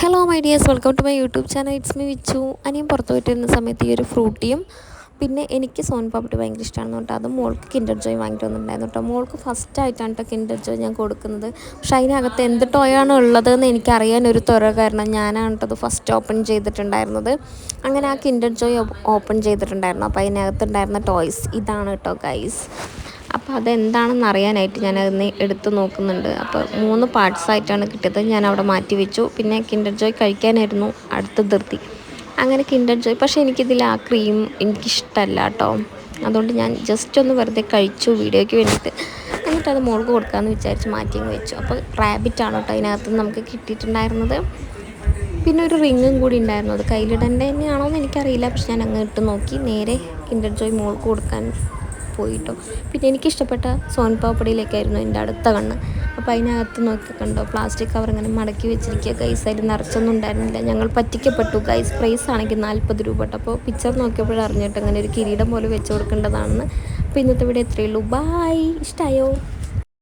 Hello my dears welcome to my YouTube channel it's me Vichu അനിയും പുറത്ത് പോയിട്ടിരുന്ന സമയത്ത് ഈ ഒരു ഫ്രൂട്ടിയും പിന്നെ എനിക്ക് സോൻ പാപ്പിട്ട് ഭയങ്കര ഇഷ്ടമാണെന്ന് കേട്ടോ അത് മോൾക്ക് കിൻഡർ ജോയ് വാങ്ങിയിട്ട് വന്നിട്ടുണ്ടായിരുന്നു കേട്ടോ മോൾക്ക് ഫസ്റ്റ് ആയിട്ടാണ് കേട്ടോ കിൻഡർ ജോയ് ഞാൻ കൊടുക്കുന്നത്. പക്ഷേ അതിനകത്ത് എന്ത് ടോയാണ് ഉള്ളതെന്ന് എനിക്കറിയാൻ ഒരു തുറ കാരണം ഞാനാണ് കേട്ടോ അത് ഫസ്റ്റ് ഓപ്പൺ ചെയ്തിട്ടുണ്ടായിരുന്നത്. അങ്ങനെ ആ കിൻഡർ ജോയ് ഓപ്പൺ ചെയ്തിട്ടുണ്ടായിരുന്നു. അപ്പോൾ അതിനകത്തുണ്ടായിരുന്ന ടോയ്സ് ഇതാണ് കേട്ടോ ഗൈസ് അപ്പോൾ അതെന്താണെന്ന് അറിയാനായിട്ട് ഞാൻ അതിന് എടുത്തു നോക്കുന്നുണ്ട്. അപ്പോൾ മൂന്ന് പാർട്സ് ആയിട്ടാണ് കിട്ടിയത്. ഞാൻ അവിടെ മാറ്റി വെച്ചു. പിന്നെ കിൻഡർ ജോയ് കഴിക്കാനായിരുന്നു അടുത്ത ധൃതി. അങ്ങനെ കിൻഡർ ജോയ് പക്ഷേ എനിക്കിതിൽ ആ ക്രീം എനിക്കിഷ്ടമല്ല കേട്ടോ. അതുകൊണ്ട് ഞാൻ ജസ്റ്റ് ഒന്ന് വെറുതെ കഴിച്ചു വീഡിയോയ്ക്ക് വേണ്ടിയിട്ട്. എന്നിട്ട് അത് മോൾക്ക് കൊടുക്കാമെന്ന് വിചാരിച്ച് മാറ്റി വെച്ചു. അപ്പോൾ റാബിറ്റാണ് കേട്ടോ അതിനകത്ത് നമുക്ക് കിട്ടിയിട്ടുണ്ടായിരുന്നത്. പിന്നെ ഒരു റിങ്ങും കൂടി ഉണ്ടായിരുന്നു. അത് കയ്യിലിടേണ്ടത് തന്നെയാണോ എന്ന് എനിക്കറിയില്ല. പക്ഷെ ഞാൻ അങ്ങ് ഇട്ട് നോക്കി. നേരെ കിൻഡർ ജോയ് മോൾക്ക് കൊടുക്കാൻ പോയിട്ടോ. പിന്നെ എനിക്കിഷ്ടപ്പെട്ട സോൻ പാപ്പടിയിലേക്കായിരുന്നു എന്റെ അടുത്ത കണ്ണ്. അപ്പോൾ അതിനകത്ത് നോക്കി കണ്ടോ പ്ലാസ്റ്റിക് കവർ ഇങ്ങനെ മടക്കി വെച്ചിരിക്കുക. ഗൈസ് അതിൽ നിറച്ചൊന്നും ഉണ്ടായിരുന്നില്ല. ഞങ്ങൾ പറ്റിക്കപ്പെട്ടു. ഗൈസ് പ്രൈസ് ആണെങ്കിൽ നാൽപ്പത് രൂപ അപ്പോൾ പിക്ചർ നോക്കിയപ്പോഴും അറിഞ്ഞിട്ട് അങ്ങനെ ഒരു കിരീടം പോലെ വെച്ച് കൊടുക്കേണ്ടതാണെന്ന്. അപ്പോൾ ഇന്നത്തെ വീഡിയോ എത്രയുള്ളൂ ബായ് ഇഷ്ടമായോ